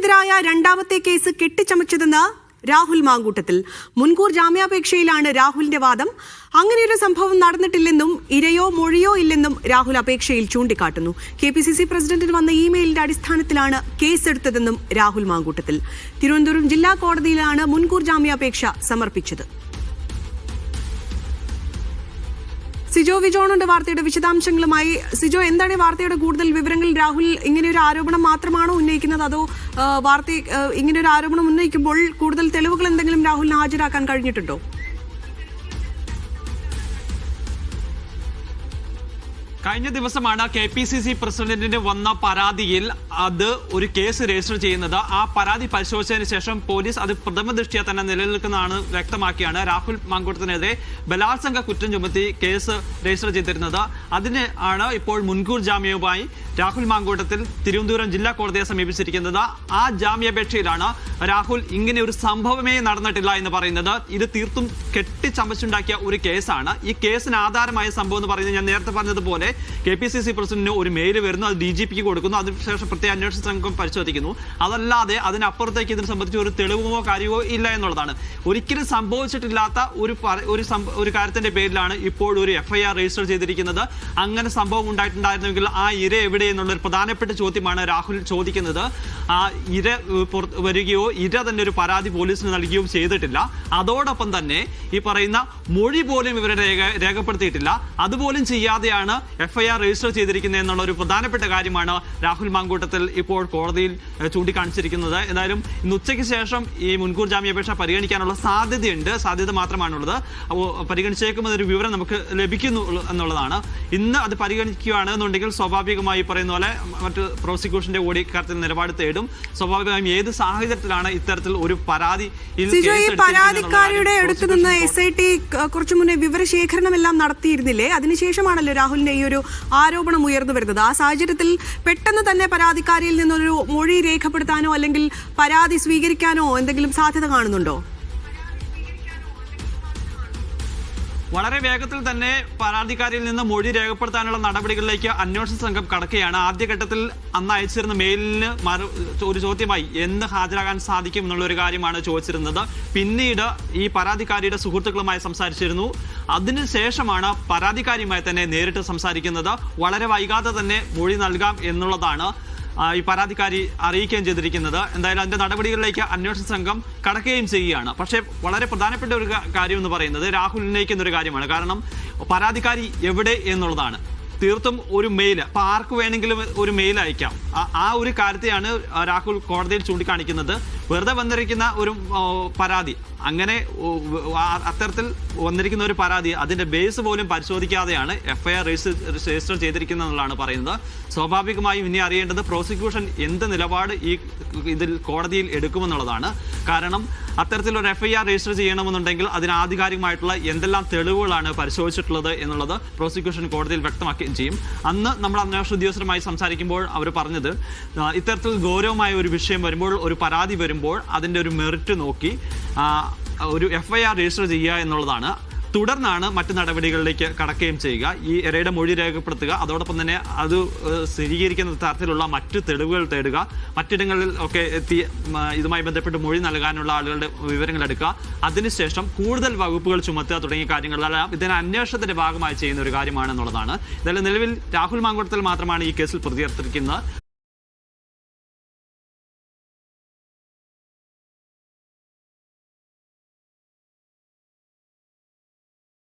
തനിക്കെതിരായ രണ്ടാമത്തെ കേസ് കെട്ടിച്ചമച്ചതെന്ന് രാഹുൽ മാങ്കൂട്ടത്തിൽ. മുൻകൂർ ജാമ്യാപേക്ഷയിലാണ് രാഹുലിന്റെ വാദം. അങ്ങനെയൊരു സംഭവം നടന്നിട്ടില്ലെന്നും ഇരയോ മൊഴിയോ ഇല്ലെന്നും രാഹുൽ അപേക്ഷയിൽ ചൂണ്ടിക്കാട്ടുന്നു. കെ പി സി സി പ്രസിഡന്റിന് വന്ന ഇമെയിലിന്റെ അടിസ്ഥാനത്തിലാണ് കേസെടുത്തതെന്നും രാഹുൽ മാങ്കൂട്ടത്തിൽ. തിരുവനന്തപുരം ജില്ലാ കോടതിയിലാണ് മുൻകൂർ ജാമ്യാപേക്ഷ സമർപ്പിച്ചത്. സിജോ വിജോണുണ്ട് വാർത്തയുടെ വിശദാംശങ്ങളുമായി. സിജോ എന്താണ് വാർത്തയുടെ കൂടുതൽ വിവരങ്ങൾ? രാഹുൽ ഇങ്ങനെ ഒരു ആരോപണം മാത്രമാണോ ഉന്നയിക്കുന്നത്? അതോ വാർത്ത ഇങ്ങനെ ഒരു ആരോപണം ഉന്നയിക്കുമ്പോൾ കൂടുതൽ തെളിവുകൾ എന്തെങ്കിലും രാഹുലിന് ഹാജരാക്കാൻ കഴിഞ്ഞിട്ടുണ്ടോ? കഴിഞ്ഞ ദിവസമാണ് കെ പി സി സി പ്രസിഡന്റിന് വന്ന പരാതിയിൽ അത് ഒരു കേസ് രജിസ്റ്റർ ചെയ്യുന്നത്. ആ പരാതി പരിശോധിച്ചതിന് ശേഷം പോലീസ് അത് പ്രഥമ ദൃഷ്ടിയ തന്നെ നിലനിൽക്കുന്നതാണ് വ്യക്തമാക്കിയാണ് രാഹുൽ മാങ്കൂട്ടത്തിനെതിരെ ബലാത്സംഗ കുറ്റം ചുമത്തി കേസ് രജിസ്റ്റർ ചെയ്തിരുന്നത്. അതിന് ആണ് ഇപ്പോൾ മുൻകൂർ ജാമ്യവുമായി രാഹുൽ മാങ്കൂട്ടത്തിൽ തിരുവനന്തപുരം ജില്ലാ കോടതിയെ സമീപിച്ചിരിക്കുന്നത്. ആ ജാമ്യാപേക്ഷയിലാണ് രാഹുൽ ഇങ്ങനെ ഒരു സംഭവമേ നടന്നിട്ടില്ല എന്ന് പറയുന്നത്. ഇത് തീർത്തും കെട്ടിച്ചമച്ചുണ്ടാക്കിയ ഒരു കേസാണ്. ഈ കേസിന് ആധാരമായ സംഭവം എന്ന് പറയുന്നത് ഞാൻ നേരത്തെ പറഞ്ഞതുപോലെ കെ പി സി സി പ്രസിഡന്റിന് ഒരു മെയിൽ വരുന്നു അത് ഡി ജി പിക്ക് കൊടുക്കുന്നു അതിനുശേഷം പ്രത്യേക അന്വേഷണ സംഘം പരിശോധിക്കുന്നു. അതല്ലാതെ അതിനപ്പുറത്തേക്ക് ഇതിനെ സംബന്ധിച്ച് ഒരു തെളിവോ കാര്യമോ ഇല്ല എന്നുള്ളതാണ്. ഒരിക്കലും സംഭവിച്ചിട്ടില്ലാത്ത ഒരു ഒരു ഒരു കാര്യത്തിന്റെ പേരിലാണ് ഇപ്പോൾ ഒരു എഫ്ഐആർ രജിസ്റ്റർ ചെയ്തിരിക്കുന്നത്. അങ്ങനെ സംഭവം ഉണ്ടായിട്ടുണ്ടായിരുന്നെങ്കിൽ ആ ഇര എവിടെ എന്നുള്ള ഒരു പ്രധാനപ്പെട്ട ചോദ്യമാണ് രാഹുൽ ചോദിക്കുന്നത്. ആ ഇര വരികയോ ഇര തന്നെ ഒരു പരാതി പോലീസിന് നൽകുകയോ ചെയ്തിട്ടില്ല. അതോടൊപ്പം തന്നെ ഈ പറയുന്ന മൊഴി പോലും ഇവരെ രേഖ രേഖപ്പെടുത്തിയിട്ടില്ല. അതുപോലും ചെയ്യാതെയാണ് എഫ്ഐആർ രജിസ്റ്റർ ചെയ്തിരിക്കുന്നത് എന്നുള്ള ഒരു പ്രധാനപ്പെട്ട കാര്യമാണ് രാഹുൽ മാങ്കൂട്ടത്തിൽ ഇപ്പോൾ കോടതിയിൽ ചൂണ്ടിക്കാണിച്ചിരിക്കുന്നത്. എന്തായാലും ഇന്ന് ഉച്ചയ്ക്ക് ശേഷം ഈ മുൻകൂർ ജാമ്യാപേക്ഷ പരിഗണിക്കാനുള്ള സാധ്യതയുണ്ട്. സാധ്യത മാത്രമാണുള്ളത്. അപ്പോൾ പരിഗണിച്ചേക്കുമെന്നൊരു വിവരം നമുക്ക് ലഭിക്കുന്നു എന്നുള്ളതാണ്. ഇന്ന് അത് പരിഗണിക്കുകയാണ് എന്നുണ്ടെങ്കിൽ സ്വാഭാവികമായി പറയുന്ന പോലെ മറ്റ് പ്രോസിക്യൂഷന്റെ കൂടി ഇക്കാര്യത്തിൽ നിലപാട് തേടും. സ്വാഭാവികമായും ഏത് സാഹചര്യത്തിലാണ് ഇത്തരത്തിൽ ഒരു പരാതി പരാതിക്കാരിയുടെ അടുത്ത് നിന്ന് എസ് ഐ ടി കുറച്ചു മുന്നേ വിവരശേഖരണം എല്ലാം നടത്തിയിരുന്നില്ലേ? അതിനുശേഷമാണല്ലോ രാഹുലിന്റെ ഈ ഒരു ആരോപണം ഉയർന്നു വരുന്നത്. ആ സാഹചര്യത്തിൽ പെട്ടെന്ന് തന്നെ പരാതിക്കാരിയിൽ നിന്നൊരു മൊഴി രേഖപ്പെടുത്താനോ അല്ലെങ്കിൽ പരാതി സ്വീകരിക്കാനോ എന്തെങ്കിലും സാധ്യത കാണുന്നുണ്ടോ? വളരെ വേഗത്തിൽ തന്നെ പരാതിക്കാരിയിൽ നിന്ന് മൊഴി രേഖപ്പെടുത്താനുള്ള നടപടികളിലേക്ക് അന്വേഷണ സംഘം കടക്കുകയാണ്. ആദ്യഘട്ടത്തിൽ അന്ന് അയച്ചിരുന്ന മെയിലിന് ഒരു ചോദ്യമായി എന്ന് ഹാജരാകാൻ സാധിക്കും എന്നുള്ള ഒരു കാര്യമാണ് ചോദിച്ചിരുന്നത്. പിന്നീട് ഈ പരാതിക്കാരിയുടെ സുഹൃത്തുക്കളുമായി സംസാരിച്ചിരുന്നു. അതിനുശേഷമാണ് പരാതിക്കാരിയുമായി തന്നെ നേരിട്ട് സംസാരിക്കുന്നത്. വളരെ വൈകാതെ തന്നെ മൊഴി നൽകാം എന്നുള്ളതാണ്. ഈ പരാതിക്കാരി അറിയിക്കുകയും ചെയ്തിരിക്കുന്നത്. എന്തായാലും അതിന്റെ നടപടികളിലേക്ക് അന്വേഷണ സംഘം കടക്കുകയും ചെയ്യുകയാണ്. പക്ഷേ വളരെ പ്രധാനപ്പെട്ട ഒരു കാര്യം എന്ന് പറയുന്നത് രാഹുൽ ഉന്നയിക്കുന്ന ഒരു കാര്യമാണ്. കാരണം പരാതിക്കാരി എവിടെ എന്നുള്ളതാണ്. തീർത്തും ഒരു മെയിൽ അപ്പൊ ആർക്ക് വേണമെങ്കിലും ഒരു മെയിൽ അയക്കാം. ആ ഒരു കാര്യത്തെയാണ് രാഹുൽ കോടതിയിൽ ചൂണ്ടിക്കാണിക്കുന്നത്. വെറുതെ വന്നിരിക്കുന്ന ഒരു പരാതി. അങ്ങനെ അത്തരത്തിൽ വന്നിരിക്കുന്ന ഒരു പരാതി അതിന്റെ ബേസ് പോലും പരിശോധിക്കാതെയാണ് എഫ്ഐആർ രജിസ്റ്റർ ചെയ്തിരിക്കുന്നതെന്നുള്ളതാണ് പറയുന്നത്. സ്വാഭാവികമായും ഇനി അറിയേണ്ടത് പ്രോസിക്യൂഷൻ എന്ത് നിലപാട് ഈ ഇതിൽ കോടതിയിൽ എടുക്കുമെന്നുള്ളതാണ്. കാരണം അത്തരത്തിൽ അത്തരത്തിലൊരു എഫ്ഐആർ രജിസ്റ്റർ ചെയ്യണമെന്നുണ്ടെങ്കിൽ അതിന് ആധികാരികമായിട്ടുള്ള എന്തെല്ലാം തെളിവുകളാണ് പരിശോധിച്ചിട്ടുള്ളത് എന്നുള്ളത് പ്രോസിക്യൂഷൻ കോടതിയിൽ വ്യക്തമാക്കുകയും ചെയ്യും. അന്ന് നമ്മൾ അന്വേഷണ ഉദ്യോഗസ്ഥരുമായി സംസാരിക്കുമ്പോൾ അവർ പറഞ്ഞത് ഇത്തരത്തിൽ ഗൗരവമായ ഒരു വിഷയം വരുമ്പോൾ ഒരു പരാതി വരുമ്പോൾ അതിന്റെ ഒരു മെറിറ്റ് നോക്കി ഒരു എഫ് ഐ ആർ രജിസ്റ്റർ ചെയ്യുക എന്നുള്ളതാണ്. തുടർന്നാണ് മറ്റു നടപടികളിലേക്ക് കടക്കുകയും ചെയ്യുക. ഈ ഇരയുടെ മൊഴി രേഖപ്പെടുത്തുക. അതോടൊപ്പം തന്നെ അത് സ്ഥിരീകരിക്കുന്ന തരത്തിലുള്ള മറ്റ് തെളിവുകൾ തേടുക. മറ്റിടങ്ങളിൽ ഒക്കെ എത്തി ഇതുമായി ബന്ധപ്പെട്ട് മൊഴി നൽകാനുള്ള ആളുകളുടെ വിവരങ്ങൾ എടുക്കുക. അതിനുശേഷം കൂടുതൽ വകുപ്പുകൾ ചുമത്തുക തുടങ്ങിയ കാര്യങ്ങളെല്ലാം ഇതിന് അന്വേഷണത്തിന്റെ ഭാഗമായി ചെയ്യുന്ന ഒരു കാര്യമാണെന്നുള്ളതാണ്. ഇതെല്ലാം നിലവിൽ രാഹുൽ മാങ്കുളത്തിൽ മാത്രമാണ് ഈ കേസിൽ പ്രതിയേർത്തിരിക്കുന്നത്